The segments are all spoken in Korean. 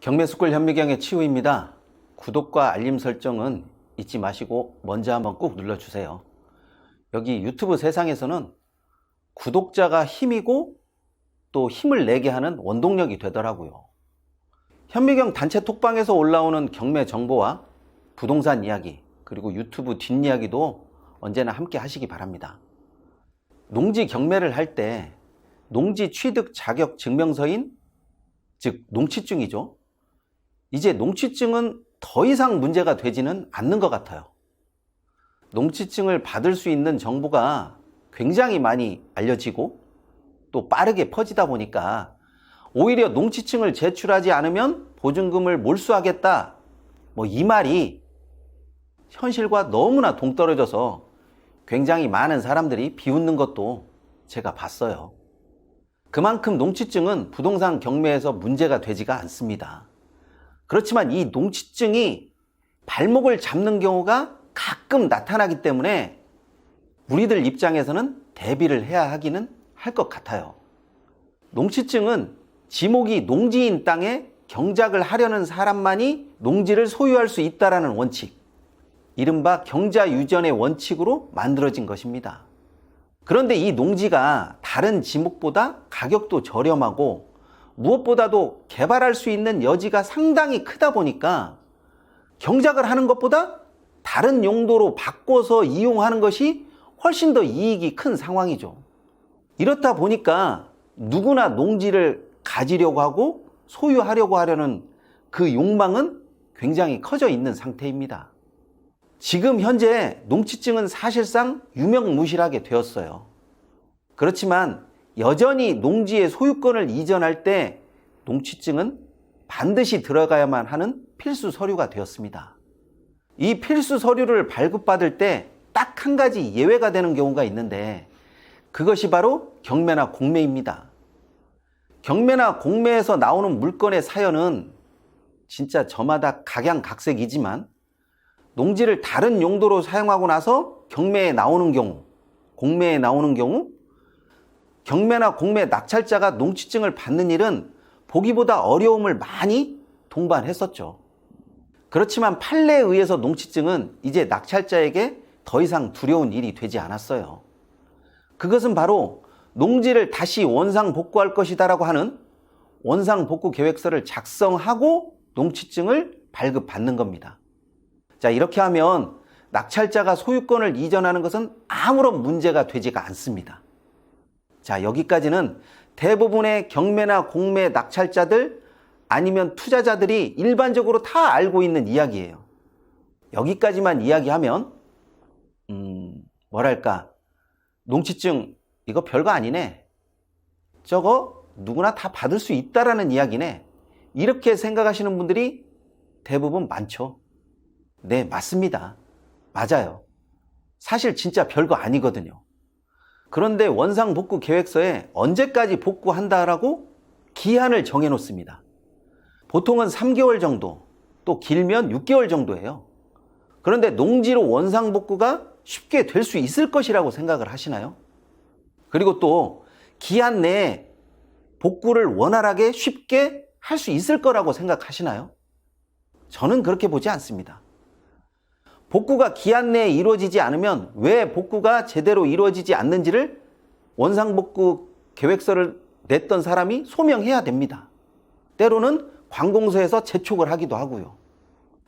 경매스쿨 현미경의 치우입니다. 구독과 알림 설정은 잊지 마시고 먼저 한번 꾹 눌러주세요. 여기 유튜브 세상에서는 구독자가 힘이고 또 힘을 내게 하는 원동력이 되더라고요. 현미경 단체 톡방에서 올라오는 경매 정보와 부동산 이야기 그리고 유튜브 뒷이야기도 언제나 함께 하시기 바랍니다. 농지 경매를 할 때 농지 취득 자격 증명서인 즉 농취증이죠. 이제 농취증은 더 이상 문제가 되지는 않는 것 같아요. 농취증을 받을 수 있는 정보가 굉장히 많이 알려지고 또 빠르게 퍼지다 보니까 오히려 농취증을 제출하지 않으면 보증금을 몰수하겠다. 뭐 이 말이 현실과 너무나 동떨어져서 굉장히 많은 사람들이 비웃는 것도 제가 봤어요. 그만큼 농취증은 부동산 경매에서 문제가 되지가 않습니다. 그렇지만 이 농취증이 발목을 잡는 경우가 가끔 나타나기 때문에 우리들 입장에서는 대비를 해야 하기는 할 것 같아요. 농취증은 지목이 농지인 땅에 경작을 하려는 사람만이 농지를 소유할 수 있다라는 원칙, 이른바 경자 유전의 원칙으로 만들어진 것입니다. 그런데 이 농지가 다른 지목보다 가격도 저렴하고 무엇보다도 개발할 수 있는 여지가 상당히 크다 보니까 경작을 하는 것보다 다른 용도로 바꿔서 이용하는 것이 훨씬 더 이익이 큰 상황이죠. 이렇다 보니까 누구나 농지를 가지려고 하고 소유하려고 하려는 그 욕망은 굉장히 커져 있는 상태입니다. 지금 현재 농취증은 사실상 유명무실하게 되었어요. 그렇지만 여전히 농지의 소유권을 이전할 때 농취증은 반드시 들어가야만 하는 필수 서류가 되었습니다. 이 필수 서류를 발급받을 때 딱 한 가지 예외가 되는 경우가 있는데 그것이 바로 경매나 공매입니다. 경매나 공매에서 나오는 물건의 사연은 진짜 저마다 각양각색이지만 농지를 다른 용도로 사용하고 나서 경매에 나오는 경우, 공매에 나오는 경우, 경매나 공매 낙찰자가 농취증을 받는 일은 보기보다 어려움을 많이 동반했었죠. 그렇지만 판례에 의해서 농취증은 이제 낙찰자에게 더 이상 두려운 일이 되지 않았어요. 그것은 바로 농지를 다시 원상 복구할 것이다라고 하는 원상 복구 계획서를 작성하고 농취증을 발급받는 겁니다. 자, 이렇게 하면 낙찰자가 소유권을 이전하는 것은 아무런 문제가 되지가 않습니다. 자, 여기까지는 대부분의 경매나 공매 낙찰자들 아니면 투자자들이 일반적으로 다 알고 있는 이야기예요. 여기까지만 이야기하면, 음, 뭐랄까, 농취증, 이거 별거 아니네. 저거 누구나 다 받을 수 있다라는 이야기네. 이렇게 생각하시는 분들이 대부분 많죠. 네, 맞습니다. 맞아요. 사실 진짜 별거 아니거든요. 그런데 원상 복구 계획서에 언제까지 복구한다라고 기한을 정해 놓습니다. 보통은 3개월 정도, 또 길면 6개월 정도예요. 그런데 농지로 원상 복구가 쉽게 될 수 있을 것이라고 생각을 하시나요? 그리고 또 기한 내에 복구를 원활하게 쉽게 할 수 있을 거라고 생각하시나요? 저는 그렇게 보지 않습니다. 복구가 기한 내에 이루어지지 않으면 왜 복구가 제대로 이루어지지 않는지를 원상복구 계획서를 냈던 사람이 소명해야 됩니다. 때로는 관공서에서 재촉을 하기도 하고요.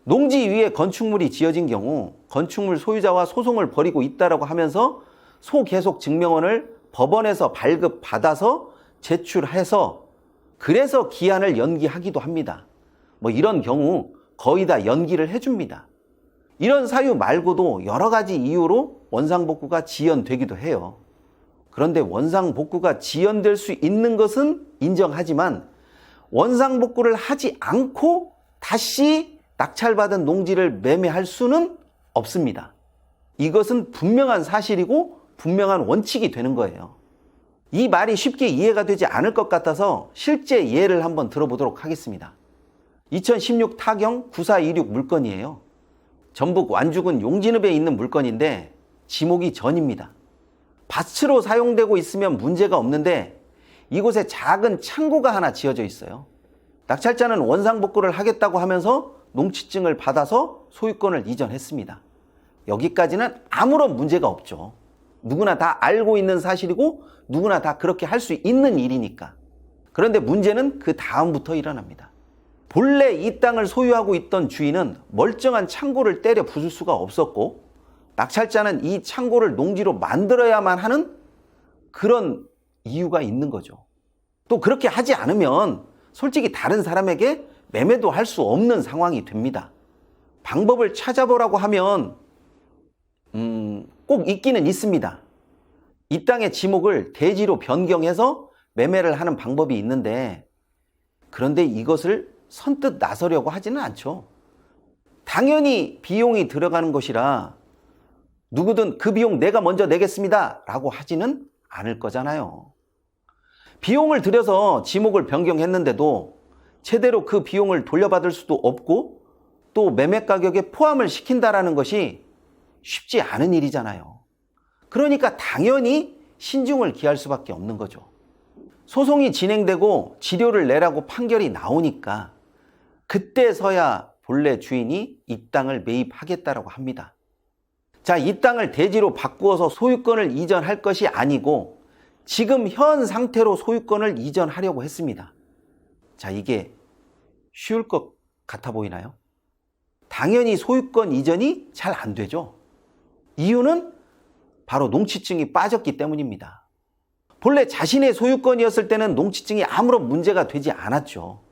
농지 위에 건축물이 지어진 경우 건축물 소유자와 소송을 벌이고 있다라고 하면서 소계속 증명원을 법원에서 발급받아서 제출해서 그래서 기한을 연기하기도 합니다. 뭐 이런 경우 거의 다 연기를 해줍니다. 이런 사유 말고도 여러 가지 이유로 원상복구가 지연되기도 해요. 그런데 원상복구가 지연될 수 있는 것은 인정하지만 원상복구를 하지 않고 다시 낙찰받은 농지를 매매할 수는 없습니다. 이것은 분명한 사실이고 분명한 원칙이 되는 거예요. 이 말이 쉽게 이해가 되지 않을 것 같아서 실제 예를 한번 들어보도록 하겠습니다. 2016 타경 9426 물건이에요. 전북 완주군 용진읍에 있는 물건인데 지목이 전입니다. 밭으로 사용되고 있으면 문제가 없는데 이곳에 작은 창고가 하나 지어져 있어요. 낙찰자는 원상복구를 하겠다고 하면서 농취증을 받아서 소유권을 이전했습니다. 여기까지는 아무런 문제가 없죠. 누구나 다 알고 있는 사실이고 누구나 다 그렇게 할 수 있는 일이니까. 그런데 문제는 그 다음부터 일어납니다. 본래 이 땅을 소유하고 있던 주인은 멀쩡한 창고를 때려 부술 수가 없었고 낙찰자는 이 창고를 농지로 만들어야만 하는 그런 이유가 있는 거죠. 또 그렇게 하지 않으면 솔직히 다른 사람에게 매매도 할 수 없는 상황이 됩니다. 방법을 찾아보라고 하면 음, 꼭 있기는 있습니다. 이 땅의 지목을 대지로 변경해서 매매를 하는 방법이 있는데 그런데 이것을 선뜻 나서려고 하지는 않죠. 당연히 비용이 들어가는 것이라 누구든 그 비용 내가 먼저 내겠습니다. 라고 하지는 않을 거잖아요. 비용을 들여서 지목을 변경했는데도 제대로 그 비용을 돌려받을 수도 없고 또 매매 가격에 포함을 시킨다라는 것이 쉽지 않은 일이잖아요. 그러니까 당연히 신중을 기할 수밖에 없는 거죠. 소송이 진행되고 지료를 내라고 판결이 나오니까 그때서야 본래 주인이 이 땅을 매입하겠다라고 합니다. 자, 이 땅을 대지로 바꾸어서 소유권을 이전할 것이 아니고 지금 현 상태로 소유권을 이전하려고 했습니다. 자, 이게 쉬울 것 같아 보이나요? 당연히 소유권 이전이 잘 안 되죠. 이유는 바로 농취증이 빠졌기 때문입니다. 본래 자신의 소유권이었을 때는 농취증이 아무런 문제가 되지 않았죠.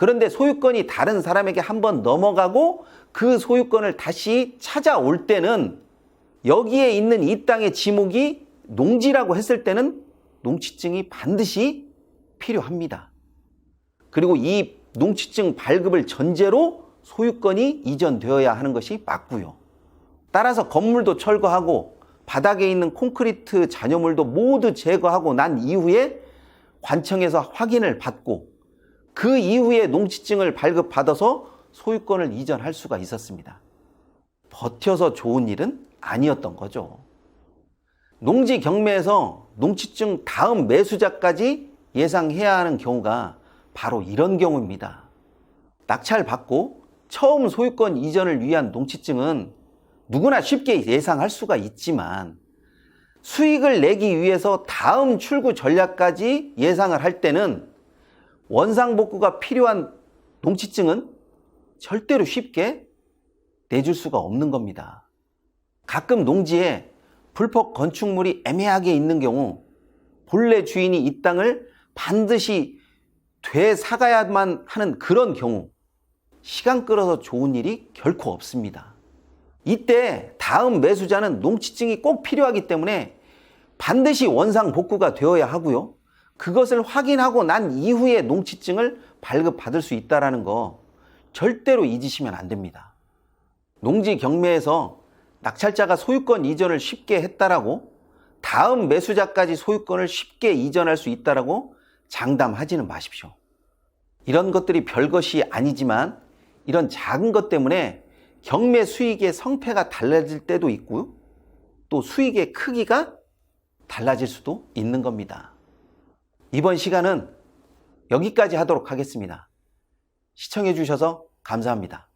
그런데 소유권이 다른 사람에게 한번 넘어가고 그 소유권을 다시 찾아올 때는 여기에 있는 이 땅의 지목이 농지라고 했을 때는 농취증이 반드시 필요합니다. 그리고 이 농취증 발급을 전제로 소유권이 이전되어야 하는 것이 맞고요. 따라서 건물도 철거하고 바닥에 있는 콘크리트 잔여물도 모두 제거하고 난 이후에 관청에서 확인을 받고 그 이후에 농취증을 발급받아서 소유권을 이전할 수가 있었습니다. 버텨서 좋은 일은 아니었던 거죠. 농지 경매에서 농취증 다음 매수자까지 예상해야 하는 경우가 바로 이런 경우입니다. 낙찰 받고 처음 소유권 이전을 위한 농취증은 누구나 쉽게 예상할 수가 있지만 수익을 내기 위해서 다음 출구 전략까지 예상을 할 때는 원상복구가 필요한 농취증은 절대로 쉽게 내줄 수가 없는 겁니다. 가끔 농지에 불법 건축물이 애매하게 있는 경우 본래 주인이 이 땅을 반드시 되사가야만 하는 그런 경우 시간 끌어서 좋은 일이 결코 없습니다. 이때 다음 매수자는 농취증이 꼭 필요하기 때문에 반드시 원상 복구가 되어야 하고요. 그것을 확인하고 난 이후에 농취증을 발급받을 수 있다는 거 절대로 잊으시면 안 됩니다. 농지 경매에서 낙찰자가 소유권 이전을 쉽게 했다라고 다음 매수자까지 소유권을 쉽게 이전할 수 있다라고 장담하지는 마십시오. 이런 것들이 별것이 아니지만 이런 작은 것 때문에 경매 수익의 성패가 달라질 때도 있고요. 또 수익의 크기가 달라질 수도 있는 겁니다. 이번 시간은 여기까지 하도록 하겠습니다. 시청해 주셔서 감사합니다.